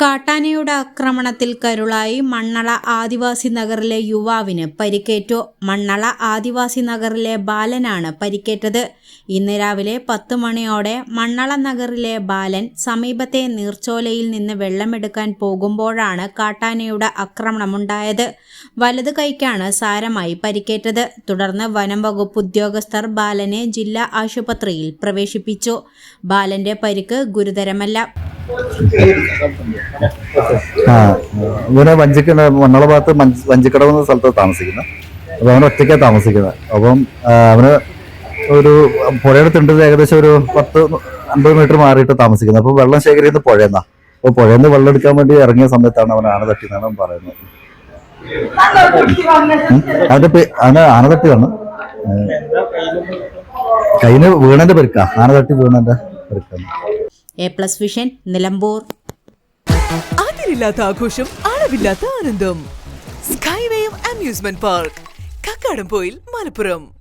കാട്ടാനയുടെ ആക്രമണത്തിൽ കരുളായി മണ്ണള ആദിവാസി നഗറിലെ യുവാവിന് പരിക്കേറ്റു. മണ്ണള ആദിവാസി നഗറിലെ ബാലനാണ് പരിക്കേറ്റത്. ഇന്ന് രാവിലെ പത്ത് മണിയോടെ മണ്ണള നഗറിലെ ബാലൻ സമീപത്തെ നീർച്ചോലയിൽ നിന്ന് വെള്ളമെടുക്കാൻ പോകുമ്പോഴാണ് കാട്ടാനയുടെ ആക്രമണമുണ്ടായത്. വലതു കൈക്കാണ് സാരമായി പരിക്കേറ്റത്. തുടർന്ന് വനം വകുപ്പ് ഉദ്യോഗസ്ഥർ ബാലനെ ജില്ലാ ആശുപത്രിയിൽ പ്രവേശിപ്പിച്ചു. ബാലന്റെ പരിക്ക് ഗുരുതരമല്ല. ആ ഇവനെ വഞ്ചിക്കട മണ്ണള ഭാഗത്ത് വഞ്ചിക്കടവ് എന്ന സ്ഥലത്ത് താമസിക്കുന്നത് അപ്പൊ അവൻ ഒറ്റയ്ക്കാണ് താമസിക്കുന്നത് അപ്പം അവന് ഒരു പുഴയുടെ തിണ്ടത് ഏകദേശം ഒരു പത്ത് അമ്പത് മീറ്റർ മാറിയിട്ട് താമസിക്കുന്നത് അപ്പൊ വെള്ളം ശേഖരിക്കുന്നത് പുഴയെന്നാ അപ്പൊ നിന്ന് വെള്ളം എടുക്കാൻ വേണ്ടി ഇറങ്ങിയ സമയത്താണ് അവൻ ആന തട്ടിന്നാണ് പറയുന്നത്. അതിന്റെ അവന് ആന തട്ടി വന്നു. കയ്യിന് വീണന്റെ പെരുക്കാ. ആന തട്ടി വീണന്റെ പെരുക്കാണ് എ പ്ലസ് വിഷൻ നിലമ്പൂർ അതിരില്ലാത്ത ആഘോഷം അളവില്ലാത്ത ആനന്ദം. Sky Wave Amusement Park Kakkadampoyil Malappuram.